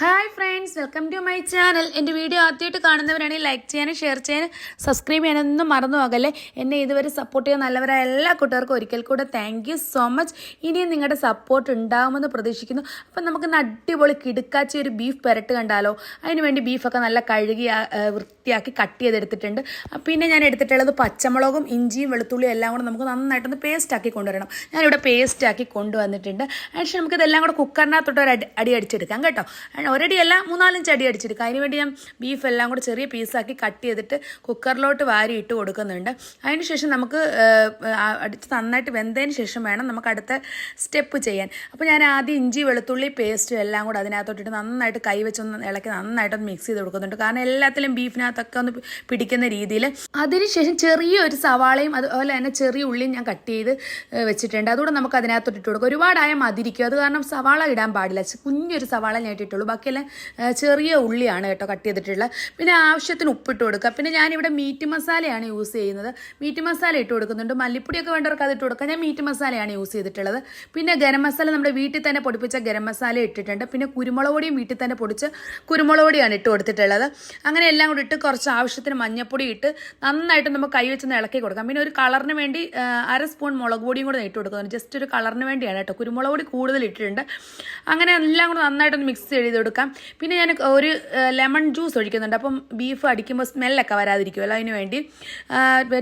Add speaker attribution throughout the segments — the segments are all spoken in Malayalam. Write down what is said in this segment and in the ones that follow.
Speaker 1: Hi friends welcome to my channel എന്റെ വീഡിയോ ആദ്യമായിട്ട് കാണുന്നവരാണെങ്കിൽ ലൈക്ക് ചെയ്യാനും ഷെയർ ചെയ്യാനും സബ്സ്ക്രൈബ് ചെയ്യാനൊന്നും മറന്നു പോകല്ലേ? എന്നെ ഇതുവരെ സപ്പോർട്ട് ചെയ്യുന്ന നല്ലവരായ എല്ലാ കൂട്ടുകാർക്കും ഒരിക്കൽ കൂടെ താങ്ക് യു സോ മച്ച് ഇനിയും നിങ്ങളുടെ സപ്പോർട്ട് ഉണ്ടാകുമെന്ന് പ്രതീക്ഷിക്കുന്നു. അപ്പം നമുക്ക് അടിപൊളി കിടുക്കാച്ചി ഒരു ബീഫ് പെരട്ട് കണ്ടാലോ? അതിനുവേണ്ടി ബീഫൊക്കെ നല്ല കഴുകി വൃത്തിയാക്കി കട്ട് ചെയ്തെടുത്തിട്ടുണ്ട്. പിന്നെ ഞാൻ എടുത്തിട്ടുള്ളത് പച്ചമുളകും ഇഞ്ചിയും വെളുത്തുള്ളിയും എല്ലാം കൂടെ നമുക്ക് നന്നായിട്ടൊന്ന് പേസ്റ്റാക്കി കൊണ്ടുവരണം. ഞാനിവിടെ പേസ്റ്റാക്കി കൊണ്ടുവന്നിട്ടുണ്ട്. അതിനുശേഷം നമുക്ക് ഇതെല്ലാം കൂടെ കുക്കറിനകത്തോട്ട് ഒരു അടി അടി അടിച്ചെടുക്കാം കേട്ടോ. ഒരടി അല്ല മൂന്നാലഞ്ച് അടി അടിച്ചെടുക്കാം. അതിന് വേണ്ടി ഞാൻ ബീഫ് എല്ലാം കൂടെ ചെറിയ പീസാക്കി കട്ട് ചെയ്തിട്ട് കുക്കറിലോട്ട് വാരി ഇട്ട് കൊടുക്കുന്നുണ്ട്. അതിനുശേഷം നമുക്ക് അടിച്ച് നന്നായിട്ട് വെന്തതിന് ശേഷം വേണം നമുക്ക് അടുത്ത സ്റ്റെപ്പ് ചെയ്യാൻ. അപ്പോൾ ഞാൻ ആദ്യം ഇഞ്ചി വെളുത്തുള്ളി പേസ്റ്റും എല്ലാം കൂടെ അതിനകത്തോട്ടിട്ട് നന്നായിട്ട് കൈവച്ചൊന്ന് ഇളക്കി നന്നായിട്ടൊന്ന് മിക്സ് ചെയ്ത് കൊടുക്കുന്നുണ്ട്. കാരണം എല്ലാത്തിലും ബീഫിനകത്തൊക്കെ ഒന്ന് പിടിക്കുന്ന രീതിയിൽ അതിനുശേഷം ചെറിയൊരു സവാളയും അതുപോലെ തന്നെ ചെറിയ ഉള്ളിയും ഞാൻ കട്ട് ചെയ്ത് വെച്ചിട്ടുണ്ട്. അതുകൂടെ നമുക്ക് അതിനകത്തോട്ട് ഇട്ട് കൊടുക്കും. ഒരുപാടായ മതിരിക്കും അത് കാരണം സവാള ഇടാൻ പാടില്ല. കുഞ്ഞൊരു സവാള ഞാൻ ഇട്ടിട്ടുള്ളൂ. ബാക്കിയെല്ലാം ചെറിയ ഉള്ളിയാണ് കേട്ടോ കട്ട് ചെയ്തിട്ടുള്ളത് പിന്നെ ആവശ്യത്തിന് ഉപ്പിട്ട് കൊടുക്കുക പിന്നെ ഞാനിവിടെ മീറ്റ് മസാലയാണ് യൂസ് ചെയ്യുന്നത്. മീറ്റ് മസാല ഇട്ട് കൊടുക്കുന്നുണ്ട്. മല്ലിപ്പൊടിയൊക്കെ വേണ്ടവർക്ക് അത് ഇട്ട് കൊടുക്കുക ഞാൻ മീറ്റ് മസാലയാണ് യൂസ് ചെയ്തിട്ടുള്ളത്. പിന്നെ ഗരം മസാല നമ്മുടെ വീട്ടിൽ തന്നെ പൊടിപ്പിച്ച ഗരം മസാല ഇട്ടിട്ടുണ്ട്. പിന്നെ കുരുമുളക് പൊടിയും വീട്ടിൽ തന്നെ പൊടിച്ച് കുരുമുളക് പൊടിയാണ് ഇട്ട് കൊടുത്തിട്ടുള്ളത്. അങ്ങനെ എല്ലാം കൂടി ഇട്ട് കുറച്ച് ആവശ്യത്തിന് മഞ്ഞപ്പൊടി ഇട്ട് നന്നായിട്ട് നമുക്ക് കൈ വെച്ചൊന്ന് ഇളക്കി കൊടുക്കാം. പിന്നെ ഒരു കളറിന് വേണ്ടി അര സ്പൂൺ മുളക് പൊടിയും കൂടെ ഇട്ട് കൊടുക്കുന്നുണ്ട് ജസ്റ്റ് ഒരു കളറിന് വേണ്ടിയാണ് കേട്ടോ. കുരുമുളക് പൊടി കൂടുതൽ ഇട്ടിട്ടുണ്ട്. അങ്ങനെ എല്ലാം കൂടെ നന്നായിട്ടൊന്ന് മിക്സ് ചെയ്ത് കൊടുക്കാം. പിന്നെ ഞാൻ ഒരു ലെമൺ ജ്യൂസ് ഒഴിക്കുന്നുണ്ട്. അപ്പം ബീഫ് അടിക്കുമ്പോൾ സ്മെല്ലൊക്കെ വരാതിരിക്കുമല്ലോ അതിന് വേണ്ടി.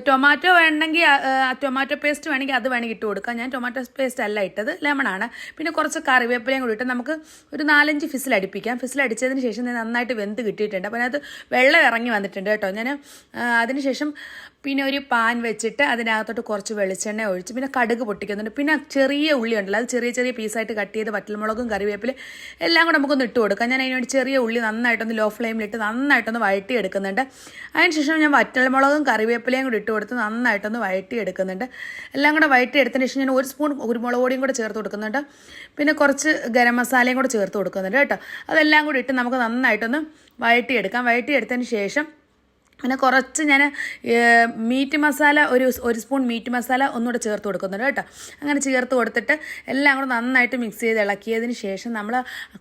Speaker 1: ടൊമാറ്റോ വേണമെങ്കിൽ ടൊമാറ്റോ പേസ്റ്റ് വേണമെങ്കിൽ അത് വേണമെങ്കിൽ ഇട്ട് കൊടുക്കാം. ഞാൻ ടൊമാറ്റോ പേസ്റ്റ് അല്ല ഇട്ടത് ലെമണാണ് പിന്നെ കുറച്ച് കറിവേപ്പിലയും കൂടി ഇട്ട് നമുക്ക് ഒരു നാലഞ്ച് ഫിസിൽ അടിപ്പിക്കാം. ഫിസിൽ അടിച്ചതിന് ശേഷം നന്നായിട്ട് വെന്ത് കിട്ടിയിട്ടുണ്ട്. അപ്പോൾ അതിനകത്ത് വെള്ളം ഇറങ്ങി വന്നിട്ടുണ്ട് കേട്ടോ. ഞാൻ അതിനുശേഷം പിന്നെ ഒരു പാൻ വെച്ചിട്ട് അതിനകത്തോട്ട് കുറച്ച് വെളിച്ചെണ്ണ ഒഴിച്ച് പിന്നെ കടുക് പൊട്ടിക്കുന്നുണ്ട്. പിന്നെ ചെറിയ ഉള്ളി ഉണ്ടല്ലോ അത് ചെറിയ ചെറിയ പീസായിട്ട് കട്ട് ചെയ്ത് വറ്റൽമുളകും കറിവേപ്പില എല്ലാം കൂടെ നമുക്കൊന്ന് ഇട്ട് കൊടുക്കാം. ഞാൻ അതിനുവേണ്ടി ചെറിയ ഉള്ളി നന്നായിട്ടൊന്ന് ലോ ഫ്ലെയിമിലിട്ട് നന്നായിട്ടൊന്ന് വഴറ്റി എടുക്കുന്നുണ്ട് അതിനുശേഷം ഞാൻ വറ്റൽമുളകും കറിവേപ്പിലയും കൂടി ഇട്ട് കൊടുത്ത് നന്നായിട്ടൊന്ന് വഴറ്റി എടുക്കുന്നുണ്ട് എല്ലാം കൂടെ വഴറ്റി എടുത്തതിന് ശേഷം ഞാൻ ഒരു സ്പൂൺ കുരുമുളക് പൊടിയും കൂടെ ചേർത്ത് കൊടുക്കുന്നുണ്ട്. പിന്നെ കുറച്ച് ഗരം മസാലയും കൂടെ ചേർത്ത് കൊടുക്കുന്നുണ്ട് കേട്ടോ. അതെല്ലാം കൂടി ഇട്ട് നമുക്ക് നന്നായിട്ടൊന്ന് വഴറ്റിയെടുക്കാം. വഴറ്റിയെടുത്തതിന് ശേഷം പിന്നെ കുറച്ച് ഞാൻ മീറ്റ് മസാല ഒരു ഒരു സ്പൂൺ മീറ്റ് മസാല ഒന്നുകൂടെ ചേർത്ത് കൊടുക്കുന്നുണ്ട് കേട്ടോ. അങ്ങനെ ചേർത്ത് കൊടുത്തിട്ട് എല്ലാം കൂടെ നന്നായിട്ട് മിക്സ് ചെയ്ത് ഇളക്കിയതിന് ശേഷം നമ്മൾ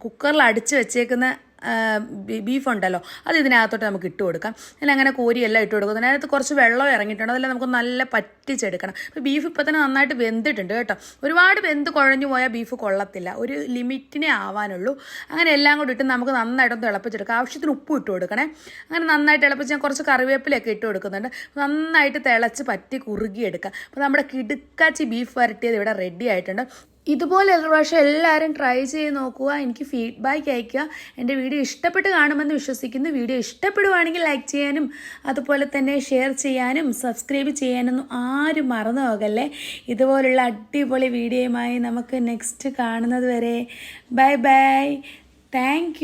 Speaker 1: കുക്കറിൽ അടിച്ച് വെച്ചേക്കുന്ന ബീഫ് ഉണ്ടല്ലോ. അത് ഇതിനകത്തോട്ട് നമുക്ക് ഇട്ട് കൊടുക്കാം. അല്ലെങ്കിൽ അങ്ങനെ കോരിയെല്ലാം ഇട്ട് കൊടുക്കും. അതിനകത്ത് കുറച്ച് വെള്ളം ഇറങ്ങിയിട്ടുണ്ട്. അതെല്ലാം നമുക്ക് നല്ല പറ്റിച്ചെടുക്കണം. അപ്പോൾ ബീഫ് ഇപ്പോൾ തന്നെ നന്നായിട്ട് വെന്തിട്ടുണ്ട് കേട്ടോ. ഒരുപാട് വെന്ത് കുഴഞ്ഞു പോയാൽ ബീഫ് കൊള്ളത്തില്ല. ഒരു ലിമിറ്റിനെ ആവാനുള്ളൂ. അങ്ങനെ എല്ലാം കൂടി ഇട്ട് നമുക്ക് നന്നായിട്ടൊന്ന് തിളപ്പിച്ചെടുക്കാം. ആവശ്യത്തിന് ഉപ്പ് ഇട്ട് കൊടുക്കണേ. അങ്ങനെ നന്നായിട്ട് തിളപ്പിച്ച് ഞാൻ കുറച്ച് കറിവേപ്പിലൊക്കെ ഇട്ട് കൊടുക്കുന്നുണ്ട്. നന്നായിട്ട് തിളച്ച് പറ്റി കുറുകിയെടുക്കാം. അപ്പോൾ നമ്മുടെ കിടുക്കാച്ചി ബീഫ് വരട്ടിയത് ഇവിടെ റെഡി ആയിട്ടുണ്ട്. ഇതുപോലെ ഒരു പ്രാവശ്യം എല്ലാവരും ട്രൈ ചെയ്ത് നോക്കുക എനിക്ക് ഫീഡ്ബാക്ക് അയയ്ക്കുക. എന്റെ വീഡിയോ ഇഷ്ടപ്പെട്ട് കാണുമെന്ന് വിശ്വസിക്കുന്നു. വീഡിയോ ഇഷ്ടപ്പെടുവാണെങ്കിൽ ലൈക്ക് ചെയ്യാനും അതുപോലെ തന്നെ ഷെയർ ചെയ്യാനും സബ്സ്ക്രൈബ് ചെയ്യാനൊന്നും ആരും മറന്നു പോകല്ലേ? ഇതുപോലുള്ള അടിപൊളി വീഡിയോയുമായി നമുക്ക് നെക്സ്റ്റ് കാണുന്നത് വരെ. Bye bye thank